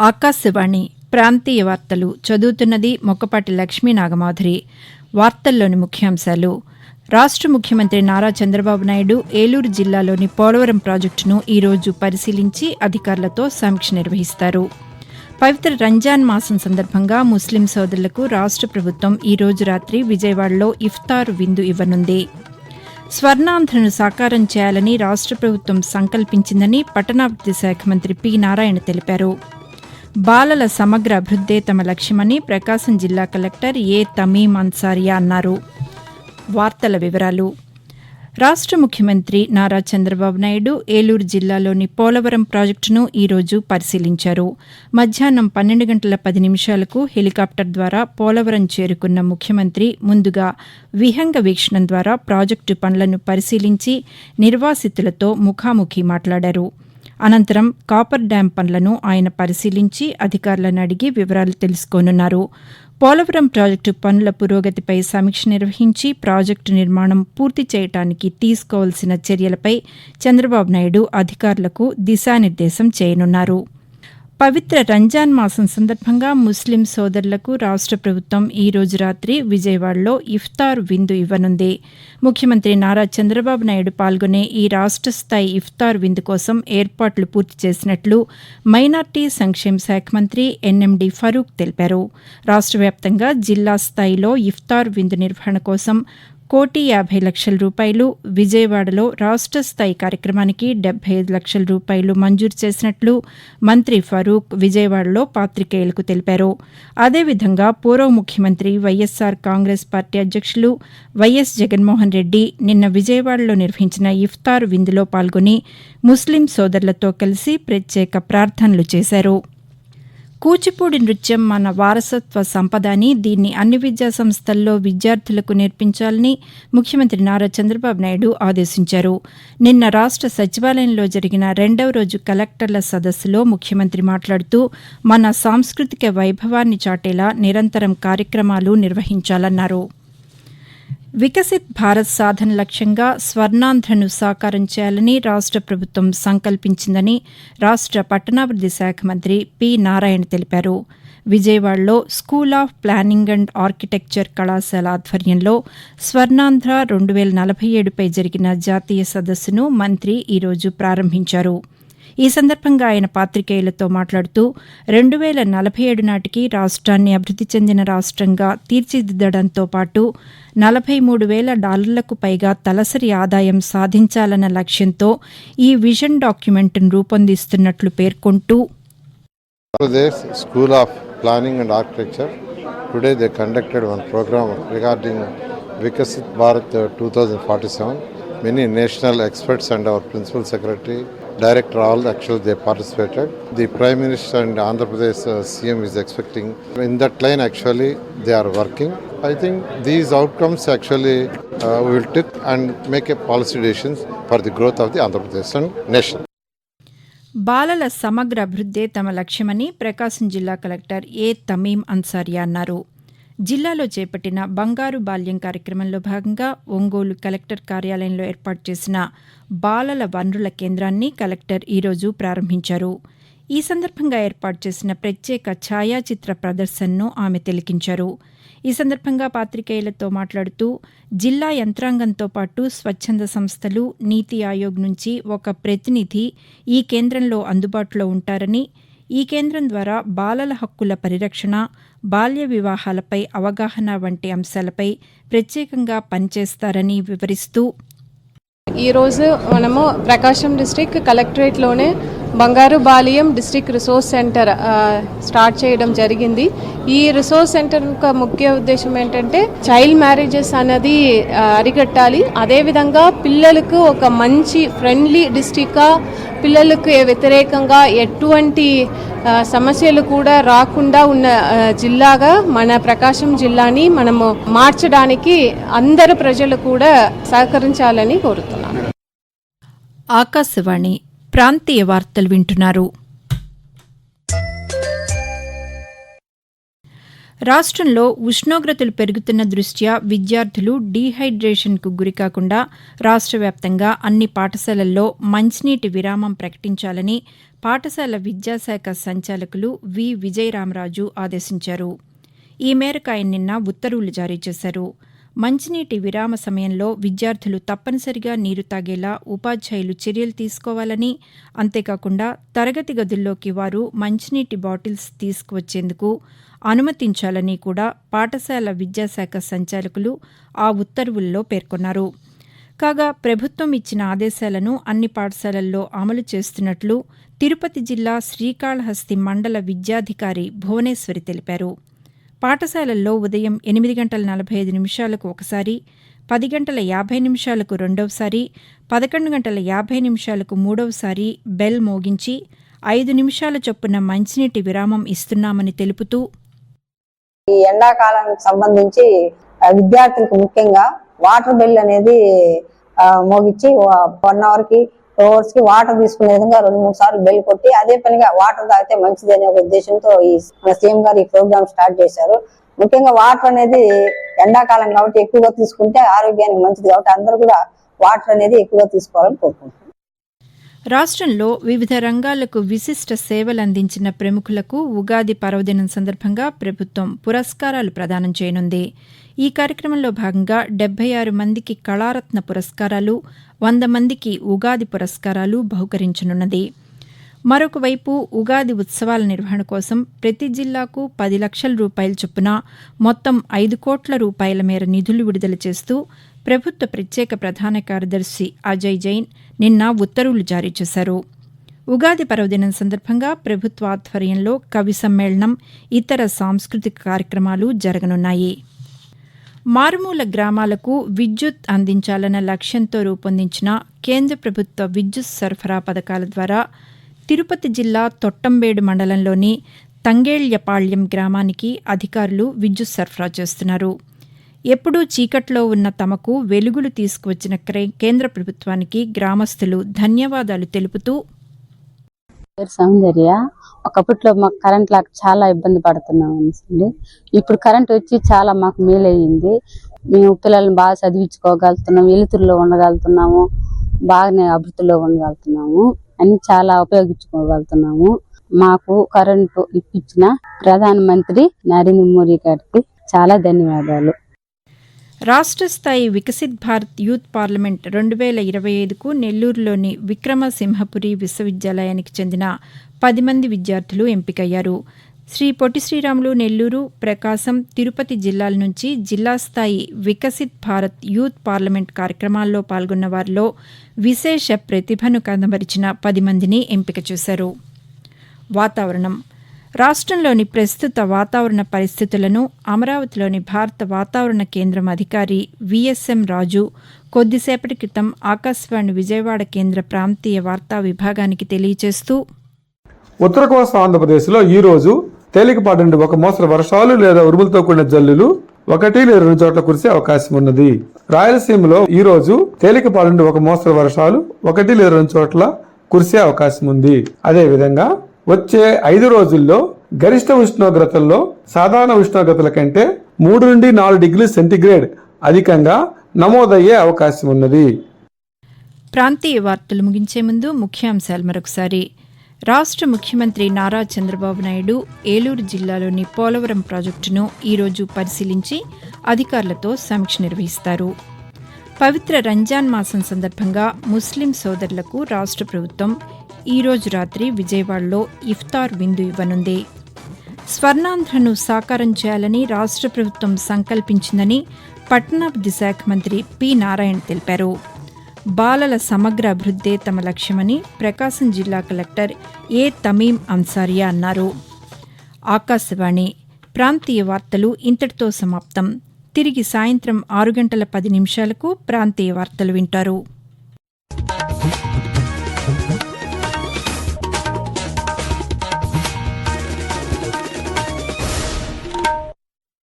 ఆకాశవాణి ప్రాంతీయ వార్తలు చదువుతున్నది మొక్కపాటి లక్ష్మీ నాగమాధురి. వార్తల్లోని ముఖ్యాంశాలు. రాష్ట ముఖ్యమంత్రి నారా చంద్రబాబు నాయుడు ఏలూరు జిల్లాలోని పోలవరం ప్రాజెక్టును ఈరోజు పరిశీలించి అధికారులతో సమీక్ష నిర్వహిస్తారు. పవిత్ర రంజాన్ మాసం సందర్భంగా ముస్లిం సోదరులకు రాష్ట ప్రభుత్వం ఈ రోజు రాత్రి విజయవాడలో ఇఫ్తార్ విందు ఇవ్వనుంది. స్వర్ణాంధ్రను సాకారం చేయాలని రాష్ట ప్రభుత్వం సంకల్పించిందని పట్టణాభివృద్ది శాఖ మంత్రి పి నారాయణ తెలిపారు. బాలల సమగ్ర అభివృద్దే తమ లక్ష్యమని ప్రకాశం జిల్లా కలెక్టర్ ఏ తమీం అన్సారియా అన్నారు. వార్తల వివరాలు. రాష్ట ముఖ్యమంత్రి నారా చంద్రబాబు నాయుడు ఏలూరు జిల్లాలోని పోలవరం ప్రాజెక్టును ఈరోజు పరిశీలించారు. మధ్యాహ్నం పన్నెండు గంటల పది నిమిషాలకు హెలికాప్టర్ ద్వారా పోలవరం చేరుకున్న ముఖ్యమంత్రి ముందుగా విహంగ వీక్షణం ద్వారా ప్రాజెక్టు పనులను పరిశీలించి నిర్వాసితులతో ముఖాముఖి మాట్లాడారు. అనంతరం కాపర్ డ్యాం పనులను ఆయన పరిశీలించి అధికారులను అడిగి వివరాలు తెలుసుకోనున్నారు. పోలవరం ప్రాజెక్టు పనుల పురోగతిపై సమీక్ష నిర్వహించి ప్రాజెక్టు నిర్మాణం పూర్తి చేయడానికి తీసుకోవాల్సిన చర్యలపై చంద్రబాబు నాయుడు అధికారులకు దిశానిర్దేశం చేయనున్నారు. పవిత్ర రంజాన్ మాసం సందర్భంగా ముస్లిం సోదరులకు రాష్ట ప్రభుత్వం ఈ రోజు రాత్రి విజయవాడలో ఇఫ్తార్ విందు ఇవ్వనుంది. ముఖ్యమంత్రి నారా చంద్రబాబు నాయుడు పాల్గొనే ఈ రాష్ట స్థాయి ఇఫ్తార్ విందు కోసం ఏర్పాట్లు పూర్తి చేసినట్లు మైనార్టీ సంక్షేమ శాఖ మంత్రి ఎన్ఎండి ఫరూక్ తెలిపారు. రాష్ట వ్యాప్తంగా జిల్లా స్థాయిలో ఇఫ్తార్ విందు నిర్వహణ కోసం కోటి యాభై లక్షల రూపాయలు విజయవాడలో రాష్ట స్థాయి కార్యక్రమానికి డెబ్బై ఐదు లక్షల రూపాయలు మంజూరు చేసినట్లు మంత్రి ఫరూక్ విజయవాడలో పాతికేయులకు తెలిపారు. అదేవిధంగా పూర్వ ముఖ్యమంత్రి వైఎస్సార్ కాంగ్రెస్ పార్టీ అధ్యక్షులు వైఎస్ జగన్మోహన్ రెడ్డి నిన్న విజయవాడలో నిర్వహించిన ఇఫ్తార్ విందులో పాల్గొని ముస్లిం సోదరులతో కలిసి ప్రత్యేక ప్రార్థనలు చేశారు. కూచిపూడి నృత్యం మన వారసత్వ సంపద అని దీన్ని అన్ని విద్యా సంస్థల్లో విద్యార్థులకు నేర్పించాలని ముఖ్యమంత్రి నారా చంద్రబాబు నాయుడు ఆదేశించారు. నిన్న రాష్ట సచివాలయంలో జరిగిన రెండవ రోజు కలెక్టర్ల సదస్సులో ముఖ్యమంత్రి మాట్లాడుతూ మన సాంస్కృతిక వైభవాన్ని చాటేలా నిరంతరం కార్యక్రమాలు నిర్వహించాలన్నారు. వికసిత్ భారత్ సాధన లక్ష్యంగా స్వర్ణాంధ్రను సాకారం చేయాలని రాష్ట ప్రభుత్వం సంకల్పించిందని రాష్ట పట్టణాభివృద్ది శాఖ మంత్రి పి నారాయణ తెలిపారు. విజయవాడలో school of planning and architecture కళాశాల ఆధ్వర్యంలో స్వర్ణాంధ్ర రెండు వేల నలభై ఏడుపై జరిగిన జాతీయ సదస్సును మంత్రి ఈరోజు ప్రారంభించారు. ఈ సందర్భంగా ఆయన పాతికేయులతో మాట్లాడుతూ రెండు వేల నలభై ఏడు నాటికి రాష్ట్రాన్ని అభివృద్ది చెందిన రాష్ట్రంగా తీర్చిదిద్దడంతో పాటు నలభై మూడు వేల డాలర్లకు పైగా తలసరి ఆదాయం సాధించాలన్న లక్ష్యంతో ఈ విజన్ డాక్యుమెంట్ను రూపొందిస్తున్నట్లు పేర్కొంటూ school of planning and architecture today they conducted one programme regarding Viksit Bharat two thousand forty seven. Many national experts and our principal secretary, director, all actually they participated. The Prime Minister and Andhra Pradesh uh, CM is expecting. In that line actually they are working. I think these outcomes actually uh, we will take and make a policy decisions for the growth of the Andhra Pradesh and nation. బాలల సమగ్ర అభివృద్దే తమ లక్ష్యమని ప్రకాశం జిల్లా collector ఏ తమీం అన్సారియా అన్నారు జిల్లాలో చేపట్టిన బంగారు బాల్యం కార్యక్రమంలో భాగంగా ఒంగోలు కలెక్టర్ కార్యాలయంలో ఏర్పాటు చేసిన బాలల వనరుల కేంద్రాన్ని కలెక్టర్ ఈరోజు ప్రారంభించారు. ఈ సందర్భంగా ఏర్పాటు చేసిన ప్రత్యేక ఛాయాచిత్ర ప్రదర్శనను ఆమె తిలకించారు. ఈ సందర్భంగా పాతికేయులతో మాట్లాడుతూ జిల్లా యంత్రాంగంతో పాటు స్వచ్ఛంద సంస్థలు నీతి ఆయోగ్ నుంచి ఒక ప్రతినిధి ఈ కేంద్రంలో అందుబాటులో ఉంటారని ఈ కేంద్రం ద్వారా బాలల హక్కుల పరిరక్షణ బాల్య వివాహాలపై అవగాహన వంటి అంశాలపై ప్రత్యేకంగా పనిచేస్తారని వివరిస్తూ ఈరోజు మనము ప్రకాశం district కలెక్టరేట్లోనే Bangaru Balyam district resource centre start చేయడం జరిగింది. ఈ రిసోర్స్ సెంటర్ యొక్క ముఖ్య ఉద్దేశం ఏంటంటే చైల్డ్ మ్యారేజెస్ అనేది అరికట్టాలి. అదేవిధంగా పిల్లలకు ఒక మంచి ఫ్రెండ్లీ డిస్టిక్గా పిల్లలకు వ్యతిరేకంగా ఎటువంటి సమస్యలు కూడా రాకుండా ఉన్న జిల్లాగా మన ప్రకాశం జిల్లాని మనము మార్చడానికి అందరు ప్రజలు కూడా సహకరించాలని కోరుతున్నాను. ఆకాశవాణి ప్రాంతీయ వార్తలు వింటున్నారు. రాష్ట్రంలో ఉష్ణోగ్రతలు పెరుగుతున్న దృష్ట్యా విద్యార్థులు డీహైడ్రేషన్కు గురికాకుండా రాష్ట్ర వ్యాప్తంగా అన్ని పాఠశాలల్లో మంచినీటి విరామం ప్రకటించాలని పాఠశాల విద్యాశాఖ సంచాలకులు వి. విజయరామరాజు ఆదేశించారు. ఈ మేరకు ఆయన నిన్న ఉత్తర్వులు జారీ చేశారు. మంచినీటి విరామ సమయంలో విద్యార్థులు తప్పనిసరిగా నీరు తాగేలా ఉపాధ్యాయులు చర్యలు తీసుకోవాలని అంతేకాకుండా తరగతి గదుల్లోకి వారు మంచినీటి బాటిల్స్ తీసుకువచ్చేందుకు అనుమతించాలని కూడా పాఠశాల విద్యాశాఖ సంచాలకులు ఆ ఉత్తర్వుల్లో పేర్కొన్నారు. కాగా ప్రభుత్వం ఇచ్చిన ఆదేశాలను అన్ని పాఠశాలల్లో అమలు చేస్తున్నట్లు తిరుపతి జిల్లా శ్రీకాళహస్తి మండల విద్యాధికారి భువనేశ్వరి తెలిపారు. పాఠశాలల్లో ఉదయం ఎనిమిది గంటల నలభై ఐదు నిమిషాలకు ఒకసారి పది గంటల యాభై నిమిషాలకు రెండవసారి పదకొండు గంటల యాభై నిమిషాలకు మూడవసారి బెల్ మోగించి ఐదు నిమిషాల చొప్పున మంచినీటి విరామం ఇస్తున్నామని తెలుపుతూ ఈ ఎండాకాలానికి సంబంధించి విద్యార్థులకు ముఖ్యంగా వాటర్ బిల్ అనేది మోగించి వన్ అవర్కి ఫ్లవర్స్కి వాటర్ తీసుకునే విధంగా రెండు మూడు సార్లు బెల్ కొట్టి అదే పనిగా వాటర్ తాగితే మంచిది అనే ఒక ఉద్దేశంతో ఈ మన సీఎం గారు ఈ ప్రోగ్రామ్ స్టార్ట్ చేశారు. ముఖ్యంగా వాటర్ అనేది ఎండాకాలం కాబట్టి ఎక్కువగా తీసుకుంటే ఆరోగ్యానికి మంచిది కాబట్టి అందరూ కూడా వాటర్ అనేది ఎక్కువగా తీసుకోవాలని కోరుకుంటున్నాం. రాష్ట్రంలో వివిధ రంగాలకు విశిష్ట సేవలు అందించిన ప్రముఖులకు ఉగాది పర్వదినం సందర్భంగా ప్రభుత్వం పురస్కారాలు ప్రదానం చేయనుంది. ఈ కార్యక్రమంలో భాగంగా డెబ్బై ఆరు మందికి కళారత్న పురస్కారాలు వంద మందికి ఉగాది పురస్కారాలు బహుకరించనున్నది. మరొకవైపు ఉగాది ఉత్సవాల నిర్వహణ కోసం ప్రతి జిల్లాకు పది లక్షల రూపాయల చొప్పున మొత్తం ఐదు కోట్ల రూపాయల మేర నిధులు విడుదల చేస్తూ ప్రభుత్వ ప్రత్యేక ప్రధాన కార్యదర్శి అజయ్ జైన్ నిన్న ఉత్తర్వులు జారీ చేశారు. ఉగాది పర్వదినం సందర్భంగా ప్రభుత్వ ఆధ్వర్యంలో కవి సమ్మేళనం ఇతర సాంస్కృతిక కార్యక్రమాలు జరగనున్నాయి. మారుమూల గ్రామాలకు విద్యుత్ అందించాలన్న లక్ష్యంతో రూపొందించిన కేంద్ర ప్రభుత్వ విద్యుత్ సరఫరా పథకాల ద్వారా తిరుపతి జిల్లా తొట్టంబేడు మండలంలోని తంగేళ్యపాళ్యం గ్రామానికి అధికారులు విద్యుత్ సరఫరా చేస్తున్నారు. ఎప్పుడూ చీకట్లో ఉన్న తమకు వెలుగులు తీసుకువచ్చిన క్రే- కేంద్ర ప్రభుత్వానికి గ్రామస్తులు ధన్యవాదాలు తెలుపుతూ సౌందర్య. ఒకప్పట్లో మాకు కరెంట్ లాగా చాలా ఇబ్బంది పడుతున్నాం అండి ఇప్పుడు కరెంట్ వచ్చి చాలా మాకు మేలయ్యింది మేము పిల్లల్ని బాగా చదివించుకోగలుగుతున్నాం వెలుతురులో ఉండగలుగుతున్నాము బాగానే అభివృద్ధిలో ఉండగలుగుతున్నాము అని చాలా ఉపయోగించుకోగలుగుతున్నాము. మాకు కరెంటు ఇప్పించిన ప్రధానమంత్రి నరేంద్ర మోడీ గారికి చాలా ధన్యవాదాలు. రాష్ట్ర స్థాయి వికసిత్ భారత్ యూత్ పార్లమెంట్ రెండు వేల ఇరవై ఐదుకు నెల్లూరులోని విక్రమసింహపురి విశ్వవిద్యాలయానికి చెందిన పది మంది విద్యార్థులు ఎంపికయ్యారు. శ్రీ పొట్టి శ్రీరాములు నెల్లూరు ప్రకాశం తిరుపతి జిల్లాల నుంచి జిల్లా స్థాయి వికసిత్ భారత్ యూత్ పార్లమెంట్ కార్యక్రమాల్లో పాల్గొన్న వారిలో విశేష ప్రతిభను కనబరిచిన పది మందిని ఎంపిక చేశారు. వాతావరణం. రాష్ట్రంలోని ప్రస్తుత వాతావరణ పరిస్థితులను అమరావతిలోని భారత వాతావరణ కేంద్రం అధికారి విఎస్ఎం రాజు కొద్దిసేపటి క్రితం ఆకాశవాణి విజయవాడ కేంద్ర ప్రాంతీయ వార్తా విభాగానికి తెలియజేస్తూ ఉత్తర కోస్తా ఆంధ్రప్రదేశ్లో ఈరోజు తేలికపాటి నుండి ఒక మోస్తరు వర్షాలు లేదా ఉరుములతో కూడిన జల్లులు ఒకటి లేదా రెండు చోట్ల కురిసే అవకాశం ఉన్నది. రాయలసీమలో ఈ రోజు తేలికపాటి నుండి ఒక మోస్తరు వర్షాలు ఒకటి లేదా రెండు చోట్ల కురిసే అవకాశం ఉంది. అదే విధంగా వచ్చే ఐదు రోజుల్లో గరిష్ట ఉష్ణోగ్రతల్లో సాధారణ ఉష్ణోగ్రతల కంటే మూడు నుండి నాలుగు డిగ్రీ సెంటీగ్రేడ్ అధికంగా నమోదయ్యే అవకాశం ఉన్నది. ప్రాంతీయ వార్తలు ముగించే ముందు ముఖ్యాంశాలు మరొకసారి. రాష్ట్ర ముఖ్యమంత్రి నారా చంద్రబాబు నాయుడు ఏలూరు జిల్లాలోని పోలవరం ప్రాజెక్టును ఈరోజు పరిశీలించి అధికారులతో సమీక్ష నిర్వహిస్తారు. పవిత్ర రంజాన్ మాసం సందర్భంగా ముస్లిం సోదరులకు రాష్ట్ర ప్రభుత్వం ఈరోజు రాత్రి విజయవాడలో ఇఫ్తార్ విందు ఇవ్వనుంది. స్వర్ణాంధ్రను సాకారం చేయాలని రాష్ట్ర ప్రభుత్వం సంకల్పించిందని పట్టణాభివృద్ధి శాఖ మంత్రి పి నారాయణ తెలిపారు. బాలల సమగ్ర అభివృద్ధే తమ లక్ష్యమని ప్రకాశం జిల్లా కలెక్టర్ ఏ తమీం అన్సారియా అన్నారు. ఆకాశవాణి ప్రాంతీయ వార్తలు ఇంతటితో సమాప్తం. తిరిగి సాయంత్రం ఆరు గంటల పది నిమిషాలకు ప్రాంతీయ వార్తలు వింటారు.